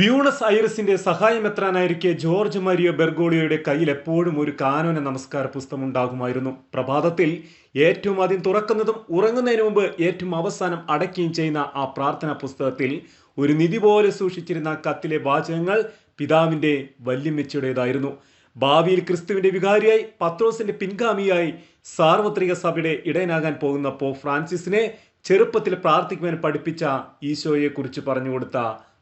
Buenos ഐറിസിന്റെ സഹായം എത്രാനായിരിക്കെ George Mario ബെർഗോളിയോയുടെ കയ്യിൽ എപ്പോഴും ഒരു കാനോന നമസ്കാര പുസ്തകം ഉണ്ടാകുമായിരുന്നു പ്രഭാതത്തിൽ ഏറ്റവും ആദ്യം തുറക്കുന്നതും ഉറങ്ങുന്നതിന് മുമ്പ് ഏറ്റവും അവസാനം അടയ്ക്കുകയും ചെയ്യുന്ന ആ പ്രാർത്ഥനാ പുസ്തകത്തിൽ ഒരു നിധി പോലെ സൂക്ഷിച്ചിരുന്ന കത്തിലെ വാചകങ്ങൾ പിതാവിന്റെ വല്യമ്മച്ചയുടേതായിരുന്നു. ഭാവിയിൽ ക്രിസ്തുവിന്റെ വികാരിയായി പത്രോസിന്റെ പിൻഗാമിയായി സാർവത്രിക സഭയുടെ ഇടയനാകാൻ പോകുന്ന പോ ഫ്രാൻസിസിനെ ചെറുപ്പത്തിൽ പ്രാർത്ഥിക്കുവാൻ പഠിപ്പിച്ച ഈശോയെക്കുറിച്ച് പറഞ്ഞു കൊടുത്ത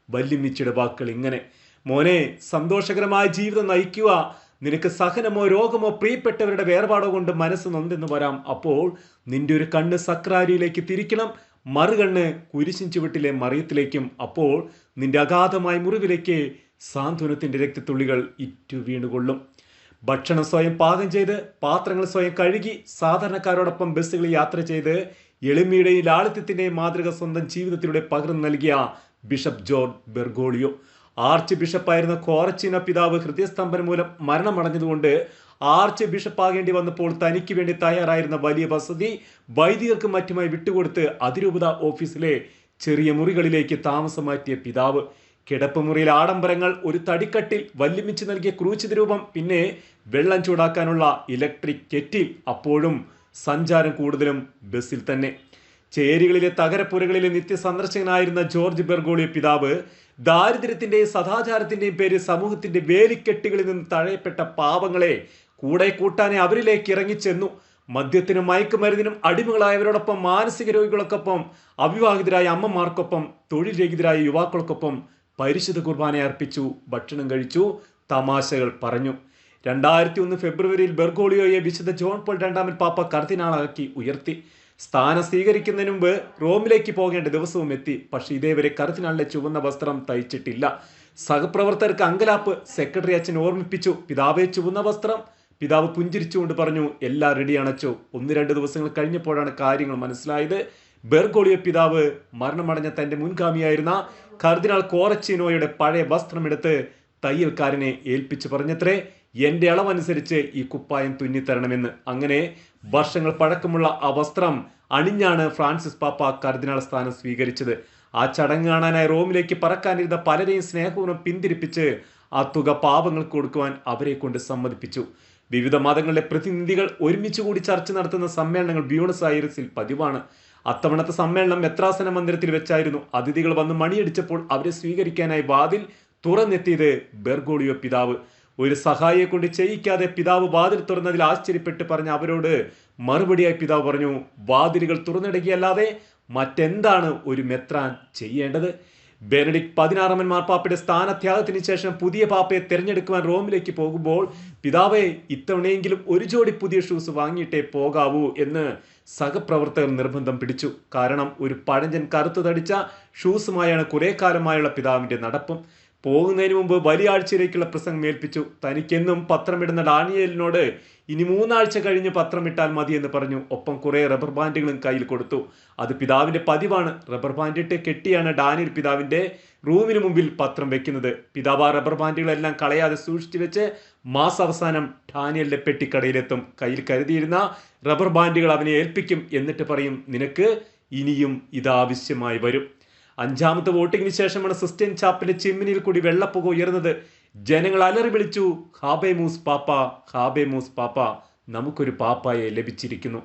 വല്യമ്മിച്ചിയുടെ വാക്കുകൾ ഇങ്ങനെ മോനെ സന്തോഷകരമായ ജീവിതം നയിക്കുക. നിനക്ക് സഹനമോ രോഗമോ പ്രിയപ്പെട്ടവരുടെ വേർപാടോ കൊണ്ട് മനസ്സ് നൊന്തെന്ന് വരാം. അപ്പോൾ നിന്റെ ഒരു കണ്ണ് സക്രാരിയിലേക്ക് തിരിക്കണം. മറുകണ്ണ് കുരിശിൻ ചുവട്ടിലെ മറിയത്തിലേക്കും. അപ്പോൾ നിന്റെ അഗാധമായ മുറിവിലേക്ക് സാന്ത്വനത്തിന്റെ രക്തത്തുള്ളികൾ ഇറ്റു വീണുകൊള്ളും. ഭക്ഷണം സ്വയം പാകം ചെയ്ത് പാത്രങ്ങൾ സ്വയം കഴുകി സാധാരണക്കാരോടൊപ്പം ബസ്സുകളിൽ യാത്ര ചെയ്ത് എളിമയുടെയും ലാളിത്യത്തിന്റെയും മാതൃക സ്വന്തം ജീവിതത്തിലൂടെ പകർന്നു നൽകിയ ബിഷപ്പ് ജോൺ ബെർഗോളിയോ. ആർച്ച് ബിഷപ്പായിരുന്ന കോറച്ചിന പിതാവ് ഹൃദയസ്തംഭനം മൂലം മരണമടഞ്ഞതുകൊണ്ട് ആർച്ച് ബിഷപ്പാകേണ്ടി വന്നപ്പോൾ തനിക്ക് വേണ്ടി തയ്യാറായിരുന്ന വലിയ വസതി വൈദികർക്ക് മറ്റുമായി വിട്ടുകൊടുത്ത് അതിരൂപത ഓഫീസിലെ ചെറിയ മുറികളിലേക്ക് താമസം മാറ്റിയ പിതാവ്. കിടപ്പുമുറിയിൽ ആഡംബരങ്ങൾ ഒരു തടിക്കട്ടിൽ വല്യമിച്ച് നൽകിയ ക്രൂശിത രൂപം പിന്നെ വെള്ളം ചൂടാക്കാനുള്ള ഇലക്ട്രിക് കെറ്റിൽ അപ്പോഴും സഞ്ചാരം കൂടുതലും ബസ്സിൽ തന്നെ. ചേരികളിലെ തകരപ്പുരകളിലെ നിത്യസന്ദർശകനായിരുന്ന ജോർജ് ബെർഗോളിയ പിതാവ് ദാരിദ്ര്യത്തിന്റെയും സദാചാരത്തിന്റെയും പേര് സമൂഹത്തിന്റെ വേലിക്കെട്ടുകളിൽ നിന്ന് തഴയപ്പെട്ട പാവങ്ങളെ കൂടെ കൂട്ടാനെ അവരിലേക്ക് ഇറങ്ങിച്ചെന്നു മദ്യത്തിനും മയക്കുമരുന്നിനും അടിമകളായവരോടൊപ്പം മാനസിക രോഗികൾക്കൊപ്പം അവിവാഹിതരായ അമ്മമാർക്കൊപ്പം തൊഴിൽ രഹിതരായ യുവാക്കൾക്കൊപ്പം പരിശുദ്ധ കുർബാന അർപ്പിച്ചു ഭക്ഷണം കഴിച്ചു തമാശകൾ പറഞ്ഞു. രണ്ടായിരത്തി ഒന്ന് ഫെബ്രുവരിയിൽ ബെർഗോളിയോയെ വിശുദ്ധ ജോൺ പോൾ രണ്ടാമൻ പാപ്പ കർദിനാളാക്കി ഉയർത്തി. സ്ഥാനം സ്വീകരിക്കുന്നതിന് മുമ്പ് റോമിലേക്ക് പോകേണ്ട ദിവസവും എത്തി. പക്ഷേ ഇതേവരെ കർദിനാളിലെ ചുവന്ന വസ്ത്രം തയ്ച്ചിട്ടില്ല. സഹപ്രവർത്തകർക്ക് അങ്കലാപ്പ് സെക്രട്ടറി അച്ഛൻ ഓർമ്മിപ്പിച്ചു. പിതാവെ ചുവന്ന വസ്ത്രം. പിതാവ് പുഞ്ചിരിച്ചുകൊണ്ട് പറഞ്ഞു എല്ലാം റെഡി അണച്ചു ഒന്ന് രണ്ട് ദിവസങ്ങൾ കഴിഞ്ഞപ്പോഴാണ് കാര്യങ്ങൾ മനസ്സിലായത്. ബെർഗോളിയ പിതാവ് മരണമടഞ്ഞ തന്റെ മുൻഗാമിയായിരുന്ന കർദിനാൾ കോറച്ചിനോയുടെ പഴയ വസ്ത്രമെടുത്ത് തയ്യൽക്കാരനെ ഏൽപ്പിച്ചു പറഞ്ഞത്രേ. എന്റെ അളവനുസരിച്ച് ഈ കുപ്പായം തുന്നിത്തരണമെന്ന്. അങ്ങനെ വർഷങ്ങൾ പഴക്കമുള്ള ആ വസ്ത്രം അണിഞ്ഞാണ് ഫ്രാൻസിസ് പാപ്പ കർദിനാൾ സ്ഥാനം സ്വീകരിച്ചത്. ആ ചടങ്ങ് കാണാനായി റോമിലേക്ക് പറക്കാനിരുന്ന പലരെയും സ്നേഹപൂർവം പിന്തിരിപ്പിച്ച് ആ തുക പാപങ്ങൾക്ക് കൊടുക്കുവാൻ അവരെ കൊണ്ട് സമ്മതിപ്പിച്ചു. വിവിധ മതങ്ങളുടെ പ്രതിനിധികൾ ഒരുമിച്ച് കൂടി ചർച്ച നടത്തുന്ന സമ്മേളനങ്ങൾ ബ്യൂണസ് ഐറിസിൽ പതിവാണ്. അത്തവണത്തെ സമ്മേളനം മെത്രാസന മന്ദിരത്തിൽ വെച്ചായിരുന്നു. അതിഥികൾ വന്ന് മണിയടിച്ചപ്പോൾ അവരെ സ്വീകരിക്കാനായി വാതിൽ തുറന്നെത്തിയത് ബെർഗോളിയോ പിതാവ്. ഒരു സഹായിയെ കൊണ്ട് ചെയ്യിക്കാതെ പിതാവ് വാതിൽ തുറന്നതിൽ ആശ്ചര്യപ്പെട്ട് പറഞ്ഞ അവരോട് മറുപടിയായി പിതാവ് പറഞ്ഞു വാതിലുകൾ തുറന്നിടുകയല്ലാതെ മറ്റെന്താണ് ഒരു മെത്രാൻ ചെയ്യേണ്ടത്? ബെനഡിക് പതിനാറാമൻ മാർപ്പാപ്പയുടെ സ്ഥാനത്യാഗത്തിന് ശേഷം പുതിയ പാപ്പയെ തിരഞ്ഞെടുക്കുവാൻ റോമിലേക്ക് പോകുമ്പോൾ പിതാവെ ഇത്തവണയെങ്കിലും ഒരു ജോഡി പുതിയ ഷൂസ് വാങ്ങിയിട്ടേ പോകാവൂ എന്ന് സഹപ്രവർത്തകർ നിർബന്ധം പിടിച്ചു. കാരണം ഒരു പഴഞ്ചൻ കറുത്തു തടിച്ച ഷൂസുമായാണ് കുറെ കാലമായുള്ള പിതാവിന്റെ നടപ്പും. പോകുന്നതിന് മുമ്പ് വലിയ ആഴ്ചയിലേക്കുള്ള പ്രസംഗം ഏൽപ്പിച്ചു. തനിക്കെന്നും പത്രമിടുന്ന ഡാനിയലിനോട് ഇനി മൂന്നാഴ്ച കഴിഞ്ഞ് പത്രമിട്ടാൽ മതി എന്ന് പറഞ്ഞു. ഒപ്പം കുറേ റബ്ബർ ബാൻഡുകളും കയ്യിൽ കൊടുത്തു. അത് പിതാവിന്റെ പതിവാണ്. റബ്ബർ ബാൻഡിട്ട് കെട്ടിയാണ് ഡാനിയൽ പിതാവിന്റെ റൂമിന് മുമ്പിൽ പത്രം വെക്കുന്നത്. പിതാവ് ആ റബ്ബർ ബാൻഡുകളെല്ലാം കളയാതെ സൂക്ഷിച്ചു വെച്ച് മാസാവസാനം ഡാനിയലിന്റെ പെട്ടിക്കടയിലെത്തും. കയ്യിൽ കരുതിയിരുന്ന റബ്ബർ ബാൻഡുകൾ അവനെ ഏൽപ്പിക്കും എന്നിട്ട് പറയും നിനക്ക് ഇനിയും ഇതാവശ്യമായി വരും. അഞ്ചാമത്തെ വോട്ടിംഗിന് ശേഷമാണ് സിസ്റ്റൻ ചാപ്പിലെ ചിമ്മിനിയിൽ കൂടി വെള്ളപ്പുക ഉയർന്നത്. ജനങ്ങൾ അലറി വിളിച്ചു ഹാബേ മൂസ് പാപ്പ ഹാബേ മൂസ് പാപ്പ നമുക്കൊരു പാപ്പായെ ലഭിച്ചിരിക്കുന്നു.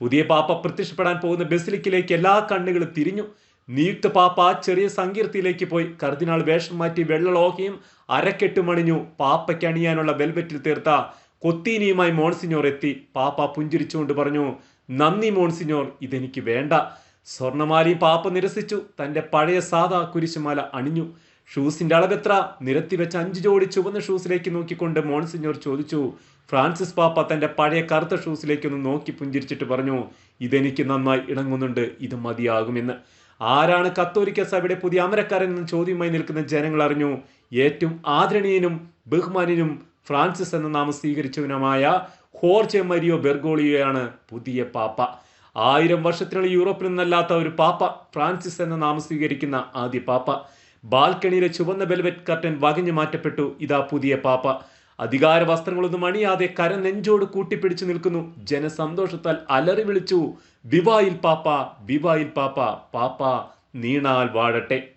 പുതിയ പാപ്പ പ്രത്യക്ഷപ്പെടാൻ പോകുന്ന ബസിലിക്കിലേക്ക് എല്ലാ കണ്ണുകളും തിരിഞ്ഞു. നിയുക്ത പാപ്പ ചെറിയ സങ്കീർത്തിയിലേക്ക് പോയി. കർദിനാൾ വേഷം മാറ്റി വെള്ളലോഹയും അരക്കെട്ടുമണിഞ്ഞു പാപ്പയ്ക്ക് അണിയാനുള്ള വെൽവെറ്റിൽ തീർത്ത കൊത്തീനിയുമായി മോൺസിഞ്ഞോർ എത്തി. പാപ്പ പുഞ്ചിരിച്ചുകൊണ്ട് പറഞ്ഞു നന്ദി മോൺസിഞ്ഞോർ ഇതെനിക്ക് വേണ്ട. സ്വർണമാലയും പാപ്പ നിരസിച്ചു. തന്റെ പഴയ സാധാ കുരിശുമാല അണിഞ്ഞു. ഷൂസിന്റെ അളവെത്ര? നിരത്തി വെച്ച് അഞ്ച് ജോഡി ചുവന്ന ഷൂസിലേക്ക് നോക്കിക്കൊണ്ട് മോൺസിഞ്ഞോർ ചോദിച്ചു. ഫ്രാൻസിസ് പാപ്പ തന്റെ പഴയ കറുത്ത ഷൂസിലേക്ക് ഒന്ന് നോക്കി പുഞ്ചിരിച്ചിട്ട് പറഞ്ഞു ഇതെനിക്ക് നന്നായി ഇണങ്ങുന്നുണ്ട്. ഇത് മതിയാകുമെന്ന്. ആരാണ് കത്തോലിക്ക സഭയുടെ പുതിയ അമരക്കാരൻ എന്ന ചോദ്യമായി നിൽക്കുന്ന ജനങ്ങൾ അറിഞ്ഞു. ഏറ്റവും ആദരണീയനും ബഹുമാനിനും ഫ്രാൻസിസ് എന്ന നാമം സ്വീകരിച്ചവനുമായ ഹോർജെ മരിയോ ബെർഗോളിയോയാണ് പുതിയ പാപ്പ. ആയിരം വർഷത്തിനുള്ള യൂറോപ്പിൽ നിന്നല്ലാത്ത ഒരു പാപ്പ ഫ്രാൻസിസ് എന്ന നാമം സ്വീകരിക്കുന്ന ആദ്യ പാപ്പ ബാൽക്കണിയിലെ ചുവന്ന ബെൽവെറ്റ് കർട്ടൻ വകഞ്ഞു മാറ്റപ്പെട്ടു. ഇതാ പുതിയ പാപ്പ. അധികാര വസ്ത്രങ്ങളൊന്നും അണിയാതെ കര നെഞ്ചോട് കൂട്ടിപ്പിടിച്ചു നിൽക്കുന്നു. ജനസന്തോഷത്താൽ അലറി വിളിച്ചു വിവായിൽ പാപ്പ വിവായിൽ പാപ്പ പാപ്പ നീണാൽ വാഴട്ടെ.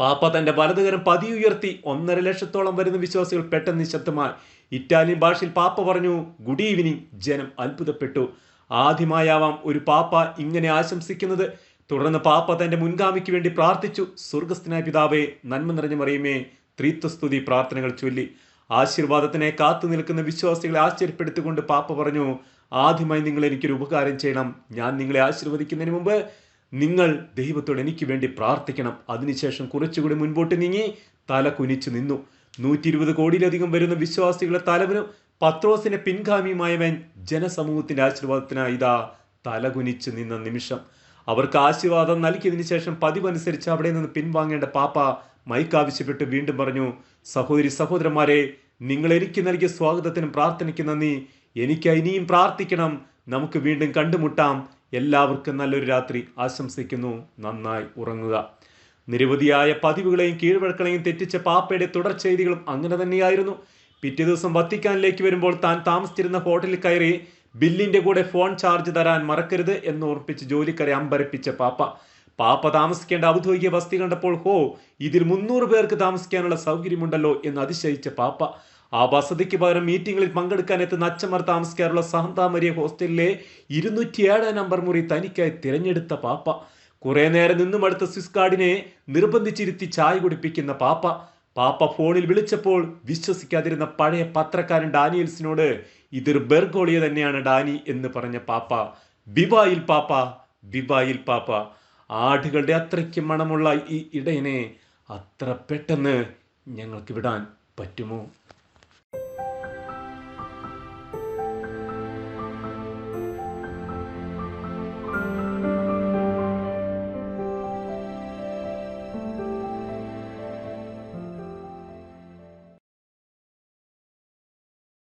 പാപ്പ തന്റെ വലതുകരം പതിയുയർത്തി ഒന്നര ലക്ഷത്തോളം വരുന്ന വിശ്വാസികൾ പെട്ടെന്ന് നിശബ്ദമായി. ഇറ്റാലിയൻ ഭാഷയിൽ പാപ്പ പറഞ്ഞു ഗുഡ് ഈവനിങ്. ജനം അത്ഭുതപ്പെട്ടു. ആദ്യമായാവാം ഒരു പാപ്പ ഇങ്ങനെ ആശംസിക്കുന്നത്. തുടർന്ന് പാപ്പ തന്റെ മുൻഗാമിക്ക് വേണ്ടി പ്രാർത്ഥിച്ചു. സ്വർഗസ്ഥനായ പിതാവേ നന്മ നിറഞ്ഞ മറിയുമേ ത്രീത്വസ്തുതി പ്രാർത്ഥനകൾ ചൊല്ലി. ആശീർവാദത്തിനെ കാത്തു നിൽക്കുന്ന വിശ്വാസികളെ ആശ്ചര്യപ്പെടുത്തിക്കൊണ്ട് പാപ്പ പറഞ്ഞു ആദ്യമായി നിങ്ങൾ എനിക്കൊരു ഉപകാരം ചെയ്യണം. ഞാൻ നിങ്ങളെ ആശീർവദിക്കുന്നതിന് മുമ്പ് നിങ്ങൾ ദൈവത്തോട് എനിക്ക് വേണ്ടി പ്രാർത്ഥിക്കണം. അതിനുശേഷം കുറച്ചുകൂടി മുൻപോട്ട് നീങ്ങി തല കുനിച്ചു നിന്നു. നൂറ്റി ഇരുപത് കോടിയിലധികം വരുന്ന വിശ്വാസികളെ തലവനും പത്രോസിന്റെ പിൻഗാമിയുമായവൻ ജനസമൂഹത്തിന്റെ ആശീർവാദത്തിനായി ഇതാ തലകുനിച്ചു നിന്ന നിമിഷം. അവർക്ക് ആശീർവാദം നൽകിയതിനു ശേഷം പതിവനുസരിച്ച് അവിടെ നിന്ന് പിൻവാങ്ങേണ്ട പാപ്പ മൈക്ക് ആവശ്യപ്പെട്ട് വീണ്ടും പറഞ്ഞു സഹോദരി സഹോദരന്മാരെ നിങ്ങൾ എനിക്ക് നൽകിയ സ്വാഗതത്തിനും പ്രാർത്ഥനയ്ക്ക് നന്ദി. എനിക്ക് ഇനിയും പ്രാർത്ഥിക്കണം. നമുക്ക് വീണ്ടും കണ്ടുമുട്ടാം. എല്ലാവർക്കും നല്ലൊരു രാത്രി. ആശംസിക്കുന്നു. നന്നായി ഉറങ്ങുക. നിരവധിയായ പതിവുകളെയും കീഴ്വഴക്കളെയും തെറ്റിച്ച പാപ്പയുടെ തുടർ ചെയ്തികളും അങ്ങനെ തന്നെയായിരുന്നു. പിറ്റേ ദിവസം വത്തിക്കാനിലേക്ക് വരുമ്പോൾ താൻ താമസിച്ചിരുന്ന ഹോട്ടലിൽ കയറി ബില്ലിന്റെ കൂടെ ഫോൺ ചാർജ് തരാൻ മറക്കരുത് എന്ന് ഓർപ്പിച്ച് ജോലിക്കാരെ അമ്പരപ്പിച്ച പാപ്പ. പാപ്പ താമസിക്കേണ്ട ഔദ്യോഗിക വസതി കണ്ടപ്പോൾ ഹോ ഇതിൽ മുന്നൂറ് പേർക്ക് താമസിക്കാനുള്ള സൗകര്യമുണ്ടല്ലോ എന്ന് അതിശയിച്ച പാപ്പ. ആ വസതിക്ക് പകരം മീറ്റിംഗിൽ പങ്കെടുക്കാൻ എത്തുന്ന അച്ഛന്മാർ താമസിക്കാറുള്ള സഹന്താമരിയ ഹോസ്റ്റലിലെ ഇരുന്നൂറ്റിയേഴ് നമ്പർ മുറി തനിക്കായി തിരഞ്ഞെടുത്ത പാപ്പ. കുറെ നേരം നിന്നും അടുത്ത സ്വിസ് കാർഡിനെ നിർബന്ധിച്ചിരുത്തി ചായ കുടിപ്പിക്കുന്ന പാപ്പ. പാപ്പ ഫോണിൽ വിളിച്ചപ്പോൾ വിശ്വസിക്കാതിരുന്ന പഴയ പത്രക്കാരൻ ഡാനിയൽസിനോട് ഇതൊരു ബെർഗോളിയ തന്നെയാണ് ഡാനി എന്ന് പറഞ്ഞ പാപ്പ. ബിബായിൽ പാപ്പ ബിബായിൽ പാപ്പ. ആടുകളുടെ അത്രയ്ക്ക് മണമുള്ള ഈ ഇടയനെ അത്ര പെട്ടെന്ന് ഞങ്ങൾക്ക് വിടാൻ പറ്റുമോ?